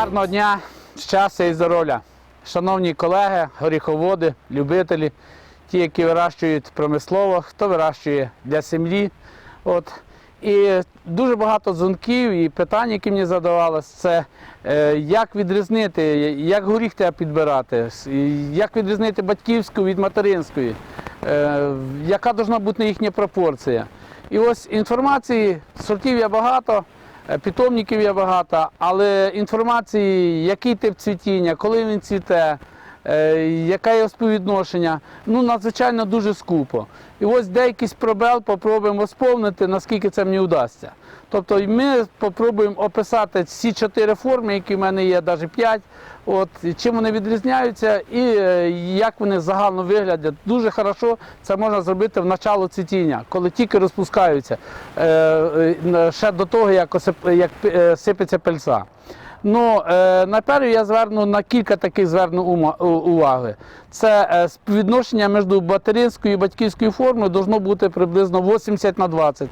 Гарного дня, щастя і здоров'я. Шановні колеги, горіховоди, любителі, ті, які вирощують промислово, хто вирощує для сім'ї. От. І дуже багато дзвонків і питань, які мені задавалось, це е, як відрізнити, як горіх треба підбирати, як відрізнити батьківську від материнської, е, яка повинна бути їхня пропорція. І ось інформації, сортів є багато, питомників є багато, але інформації, який тип цвітіння, коли він цвіте, е, яке його співвідношення, ну надзвичайно дуже скупо. І ось деякий пробел попробуємо сповнити, наскільки це мені вдасться. Тобто ми спробуємо описати всі чотири форми, які в мене є, навіть п'ять, от, чим вони відрізняються і е, як вони загально виглядять. Дуже хорошо це можна зробити в начало цвітіння, коли тільки розпускаються, е, е, ще до того, як, сипеться пельця. Ну, е, наперед я зверну на кілька таких зверну уваги. Це е, співвідношення між материнською і батьківською формою должно бути приблизно 80 на 20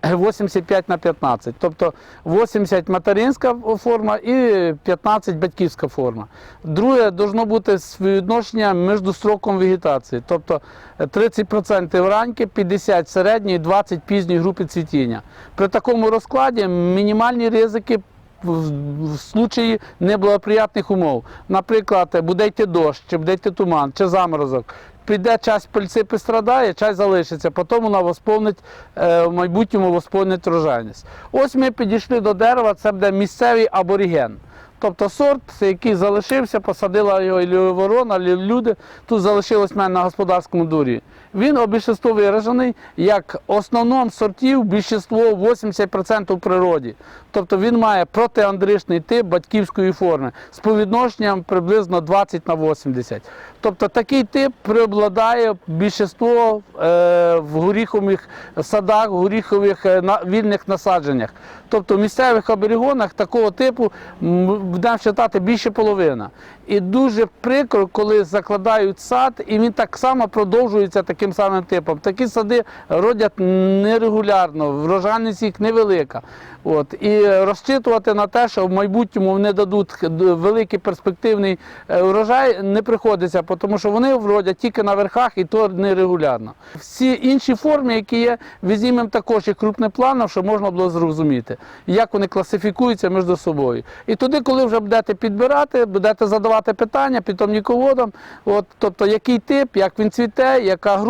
або 85 на 15. Тобто 80 материнська форма і 15 батьківська форма. Друге, должно бути співвідношення між строком вегетації. Тобто е, 30% ранки, 50 середньої, 20 пізньої групи цвітіння. При такому розкладі мінімальні ризики в случаї неблагоприятних умов. Наприклад, буде йти дощ, чи буде йти туман, чи заморозок. Піде часть пильці пострадає, часть залишиться, потім вона восповнить, е, в майбутньому восповнить рожайність. Ось ми підійшли до дерева, це буде місцевий аборіген. Тобто сорт, який залишився, посадила його і ворона, люди. Тут залишилось в мене на господарському дурі. Він обільшество виражений як основном сортів більшіство 80% в природі. Тобто він має протиандричний тип батьківської форми з повідношенням приблизно 20 на 80. Тобто такий тип преобладає більшіство е, в горіхових садах, в горіхових е, вільних насадженнях. Тобто в місцевих оберегонах такого типу будемо вважати більше половина. І дуже прикро, коли закладають сад, і він так само продовжується таким самим типом. Такі сади родять нерегулярно, врожайність їх невелика. От. І розчитувати на те, що в майбутньому вони дадуть великий перспективний е, урожай, не приходиться, тому що вони вродять тільки на верхах і то нерегулярно. Всі інші форми, які є, візьмемо також і крупним планом, щоб можна було зрозуміти, як вони класифікуються між собою. І туди, коли вже будете підбирати, будете задавати питання питомниководам, от, тобто який тип, як він цвіте, яка група,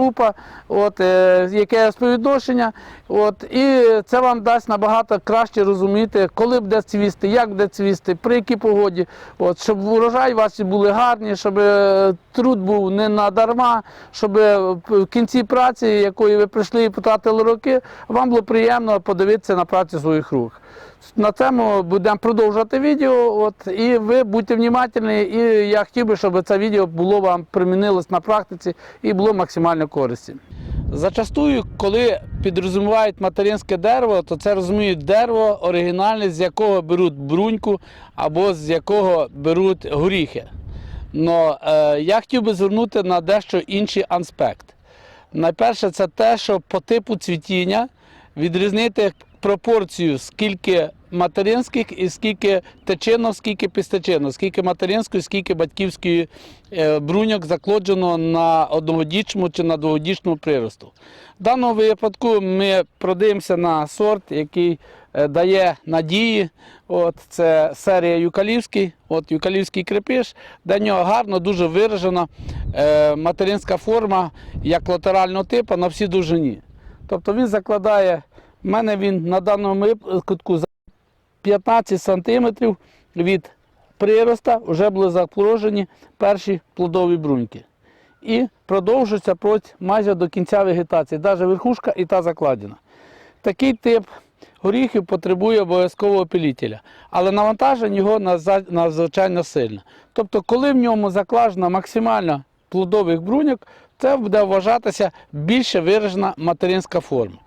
от, е, яке співвідношення. От, і це вам дасть набагато краще розуміти, коли буде цвісти, як буде цвісти, при якій погоді, от, щоб урожай ваші були гарні, щоб е, труд був не надарма, щоб е, в кінці праці, якої ви прийшли і потратили роки, вам було приємно подивитися на працю своїх рук. На цьому будемо продовжувати відео. От, і ви будьте внимательні, і я хотів би, щоб це відео було вам примінилось на практиці і було максимально користі. Зачастую, коли підрозумівають материнське дерево, то це розуміють дерево оригінальне, з якого беруть бруньку або з якого беруть горіхи. Но е, я хотів би звернути на дещо інший аспект. Найперше, це те, що по типу цвітіння відрізнити пропорцію, скільки материнських і скільки течинок, скільки пістечинок, скільки материнської, скільки батьківської е, бруньок закладено на одногодічному чи на двогодічному приросту. В даному випадку ми продивимося на сорт, який е, дає надії. От, це серія Юкалівський, от Юкалівський крепиш, де нього гарно, дуже виражена е, материнська форма як латерального типу на всій довжині. Тобто він закладає, в мене він на даному випадку за 15 сантиметрів від прироста вже були запорожені перші плодові бруньки. І продовжується майже до кінця вегетації, навіть верхушка і та закладена. Такий тип горіхів потребує обов'язкового опілітеля, але навантаження його надзвичайно сильне. Тобто, коли в ньому закладено максимально плодових бруньок, це буде вважатися більше виражена материнська форма.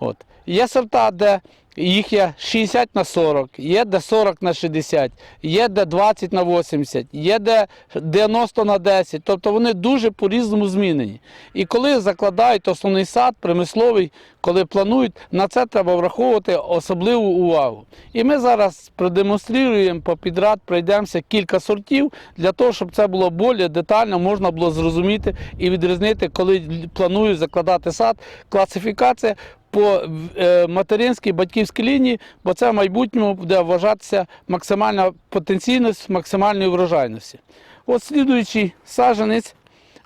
От. Є сорта, де їх є 60 на 40, є де 40 на 60, є де 20 на 80, є де 90 на 10. Тобто вони дуже по-різному змінені. І коли закладають основний сад, примисловий, коли планують, на це треба враховувати особливу увагу. І ми зараз продемонструємо попідряд, пройдемося кілька сортів для того, щоб це було більш детально, можна було зрозуміти і відрізнити, коли планують закладати сад, класифікація по е, материнській батьківській лінії, бо це в майбутньому буде вважатися максимальна потенційність максимальної врожайності. От слідуючий саженець,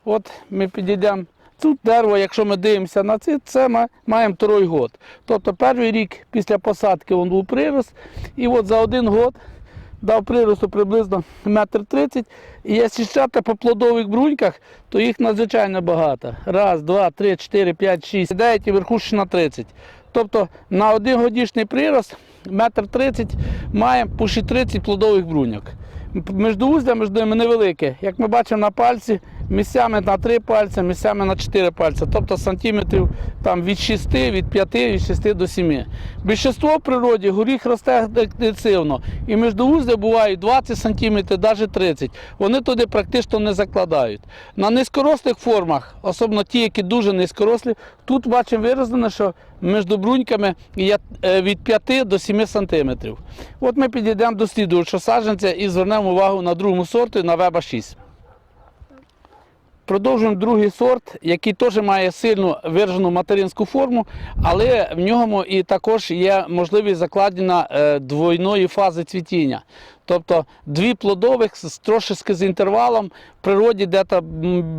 от ми підійдемо. Тут дерево, якщо ми дивимося на це, це ми маємо второй год. Тобто перший рік після посадки він був прирост, і от за один год дав приросту приблизно метр тридцять. І якщо щати по плодових бруньках, то їх надзвичайно багато. Раз, два, три, чотири, п'ять, шість, дев'ять і верхушечна 30. Тобто на один годішній прирост метр тридцять має пуші 30 плодових бруньок. Міждоуздя між ними невелике. Як ми бачимо на пальці, місцями на 3 пальці, місцями на 4 пальці. Тобто сантиметрів там, від 6, від 5, від 6 до 7. Більшість в природі горіх росте інтенсивно. І міждоуздя бувають 20 см, навіть 30 Вони туди практично не закладають. На низькорослих формах, особливо ті, які дуже низькорослі, тут бачимо виражено, що між бруньками є е, від 5 до 7 см. От ми підійдемо до слідуючого саджанця і звернемо увагу на другому сорту на веба 6. Продовжуємо другий сорт, який теж має сильну виражену материнську форму, але в ньому і також є можливість закладення е, двойної фази цвітіння. Тобто дві плодових з трошки з інтервалом в природі десь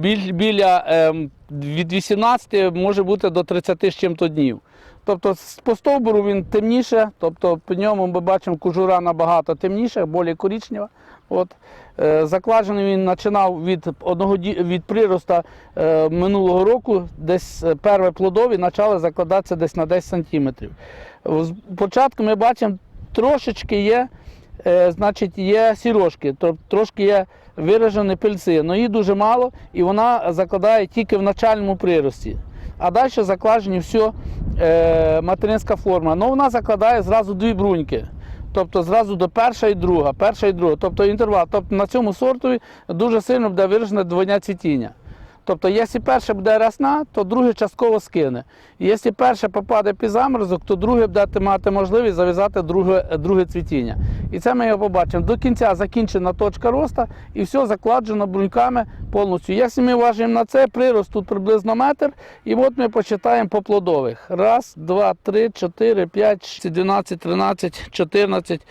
біль, біля е, від 18 може бути до 30 з чим-то днів. Тобто по стовбуру він темніше, тобто по ньому ми бачимо кожура набагато темніша, більш коричнева. От. Е, Закладений він починав від одного від прироста е, минулого року, десь е, перші плодові почали закладатися десь на 10 сантиметрів. Спочатку ми бачимо, трошечки є, значить, є сірошки, трошки є виражені пильці, але її дуже мало і вона закладає тільки в начальному прирості. А далі закладені все материнська форма. Ну вона закладає зразу дві бруньки. Тобто зразу до перша і друга, перша і друга, тобто інтервал. Тобто на цьому сортові дуже сильно буде виражене двойня цвітіння. Тобто, якщо перше буде рясна, то друге частково скине. І Якщо перше попаде під заморозок, то друге буде мати можливість зав'язати друге, друге цвітіння. І це ми його побачимо. До кінця закінчена точка росту і все закладено бруньками повністю. Якщо ми важимо на це, прирост тут приблизно метр. І от ми почитаємо по плодових. Раз, два, три, чотири, п'ять, шість, 12, 13, 14,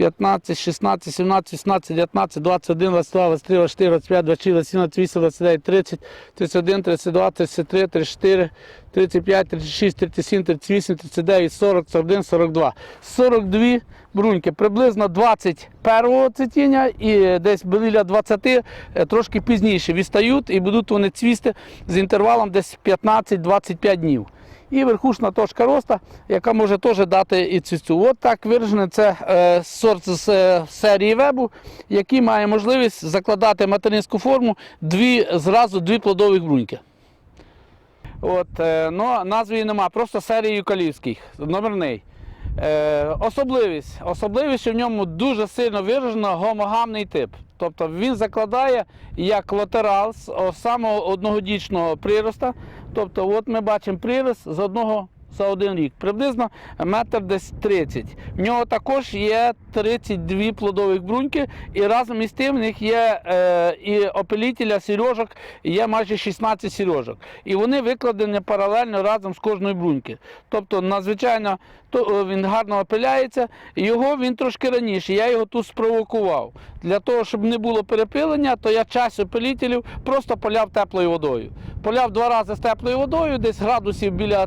15, 16, 17, 18, 19, 21, 22, 23, 24, 25, 26, 27, 28, 29, 30, 31, 32, 33, 34, 35, 36, 37, 38, 39, 40, 41, 42. 42 бруньки, приблизно 20 першого цвітіння і десь біля 20 е, трошки пізніше відстають і будуть вони цвісти з інтервалом десь 15-25 днів. І верхушна точка роста, яка може теж дати і цю. От так виражений це е, сорт з е, серії вебу, який має можливість закладати материнську форму дві, зразу дві плодові бруньки. От, е, ну, назви її нема, просто серії юкалівських, номерний. Е, особливість. Особливість, що в ньому дуже сильно виражено гомогамний тип. Тобто він закладає як латерал з самого одногодічного прироста. Тобто, от ми бачимо прирост з одного за один рік. Приблизно метр десь 30. В нього також є 32 плодових бруньки, і разом із тим в них є е, і опилітеля сірожок, є майже 16 сірожок. І вони викладені паралельно разом з кожною бруньки. Тобто, надзвичайно то, е, він гарно опиляється. Його він трошки раніше. Я його тут спровокував. Для того, щоб не було перепилення, то я часть опилітелів просто поляв теплою водою. Поляв два рази з теплою водою, десь градусів біля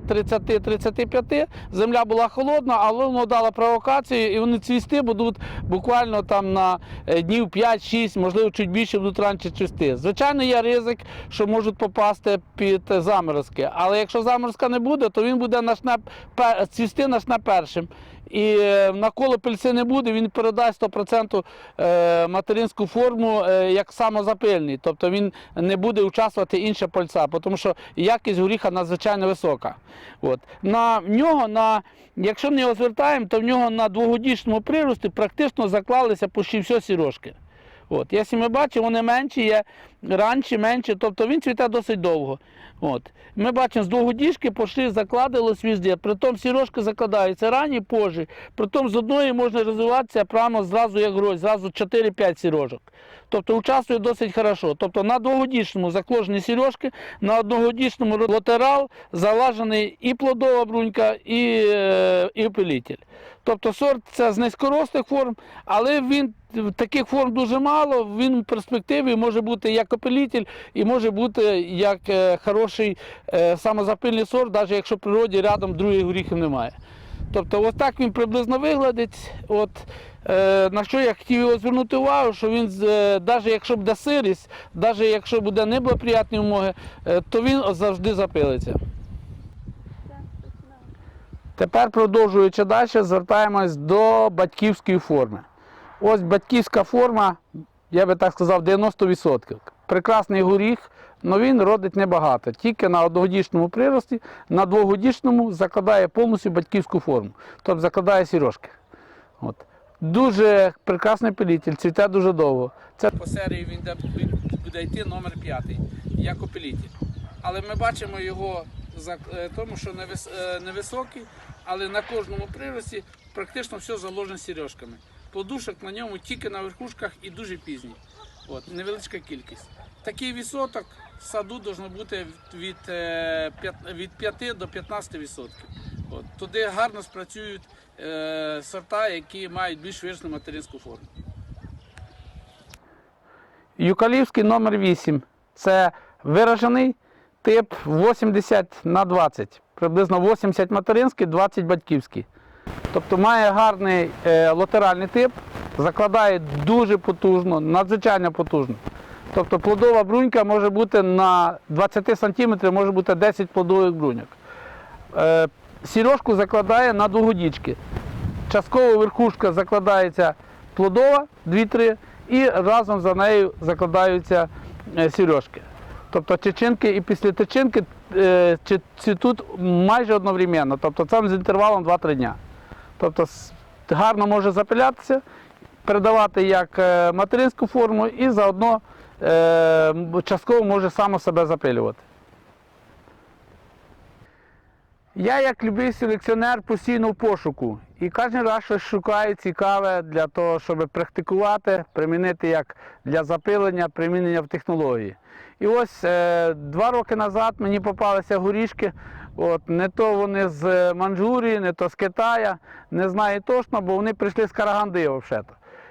30-35. Земля була холодна, але воно дало провокацію, і вони цвісти будуть буквально там на е, днів 5-6, можливо, чуть більше будуть раніше цвісти. Звичайно, є ризик, що можуть попасти під заморозки. Але якщо заморозка не буде, то він буде начне пе- на начне першим. І на коло пильці не буде, він передасть 100% е, материнську форму е, як самозапильний. Тобто він не буде участвувати інша пальця, тому що якість горіха надзвичайно висока. От. на нього, на, якщо ми його звертаємо, то в нього на двогодічному прирості практично заклалися почти всі сірошки. От. Якщо ми бачимо, вони менші, є раніше, менші, тобто він цвіте досить довго. От. Ми бачимо, з двогодіжки пошли, закладилось везде. Притом сірошки закладаються ранні, позже. Притом з одної можна розвиватися прямо зразу як грозь, зразу 4-5 сірожок. Тобто участвує досить хорошо. Тобто на двогодічному закложені сірожки, на одногодічному латерал залажений і плодова брунька, і, е, і опилитель. Тобто сорт це з низькорослих форм, але він таких форм дуже мало. Він в перспективі може бути як опилитель і може бути як е, хороший е, самозапильний сорт, навіть якщо в природі рядом других горіхів немає. Тобто, ось так він приблизно виглядить. От, е, на що я хотів його звернути увагу, що він, навіть якщо буде сирість, навіть якщо буде неблагоприятні умови, е, то він завжди запилиться. Тепер, продовжуючи далі, звертаємось до батьківської форми. Ось батьківська форма, я би так сказав, 90%. Прекрасний горіх, але він родить небагато. Тільки на одногодічному прирості, на двогодічному закладає повністю батьківську форму. Тобто закладає сірошки. От. Дуже прекрасний пилітель, цвіте дуже довго. Це по серії він буде, йти номер п'ятий, як опилітель. Але ми бачимо його е, тому, що невис- е, невисокий, але на кожному прирості практично все заложено сережками. Подушок на ньому тільки на верхушках і дуже пізні. От, невеличка кількість. Такий відсоток в саду должно бути від, е, від 5 до 15 відсотків. От, туди гарно спрацюють сорта, які мають більш вирішну материнську форму. Юкалівський номер 8 це виражений тип 80 на 20. Приблизно 80 материнський, 20 батьківський. Тобто має гарний е, латеральний тип, закладає дуже потужно, надзвичайно потужно. Тобто плодова брунька може бути на 20 см, може бути 10 плодових бруньок. Е, сірожку закладає на двогодічки. Частково верхушка закладається плодова, 2-3, і разом за нею закладаються е, сірожки. Тобто тичинки і після тичинки е, цвітуть майже одновременно, тобто це з інтервалом 2-3 дня. Тобто гарно може запилятися, передавати як е, материнську форму і заодно е, частково може само себе запилювати. Я, як любий селекціонер, постійно в пошуку. І кожен раз щось шукаю цікаве для того, щоб практикувати, примінити як для запилення, примінення в технології. І ось е, два роки назад мені попалися горішки. От, не то вони з Манчжурії, не то з Китая, не знаю точно, бо вони прийшли з Караганди взагалі.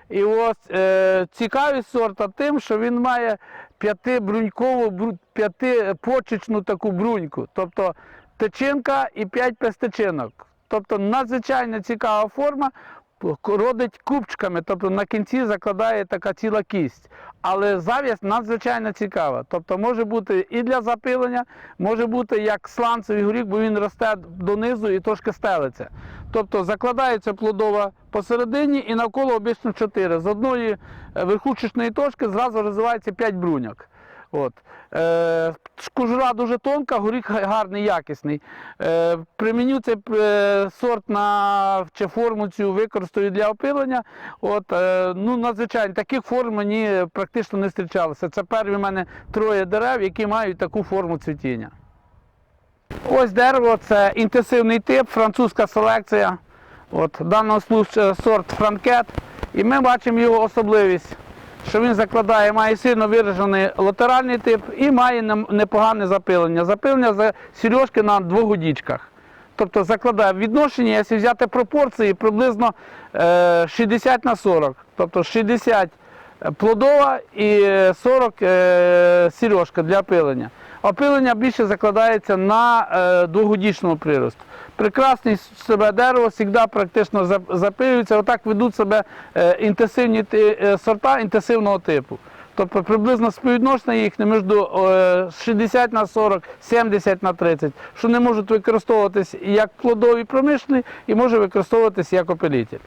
І ось е, цікавість сорта тим, що він має п'ятибрунькову, бру- п'ятипочечну таку бруньку. Тобто тичинка і п'ять пестичинок. Тобто надзвичайно цікава форма, родить купчиками, тобто на кінці закладає така ціла кість. Але зав'язь надзвичайно цікава. Тобто може бути і для запилення, може бути як сланцевий горіх, бо він росте донизу і трошки стелиться. Тобто закладається плодова посередині і навколо обично 4. З одної е, верхушечної точки зразу розвивається 5 бруньок. От. Е, кожура дуже тонка, горіх гарний, якісний. Е, приміню цей е, сорт на чи форму цю використаю для опилення. От, е, ну, надзвичайно, таких форм мені практично не зустрічалося. Це перві в мене троє дерев, які мають таку форму цвітіння. Ось дерево це інтенсивний тип, французька селекція. От, даного сорт франкет. І ми бачимо його особливість, що він закладає, має сильно виражений латеральний тип і має непогане запилення. Запилення за сережки на двох двогодічках. Тобто закладає відношення, якщо взяти пропорції, приблизно е, 60 на 40. Тобто 60 плодова і 40 е, сережка для опилення. Опилення більше закладається на е, двогодічному приросту. Прекрасний себе дерево завжди практично запилюється. Отак ведуть себе е, інтенсивні е, сорта інтенсивного типу. Тобто приблизно співвідношення їх між е, 60 на 40, 70 на 30, що не можуть використовуватись як плодові промишлені і може використовуватись як опилитель.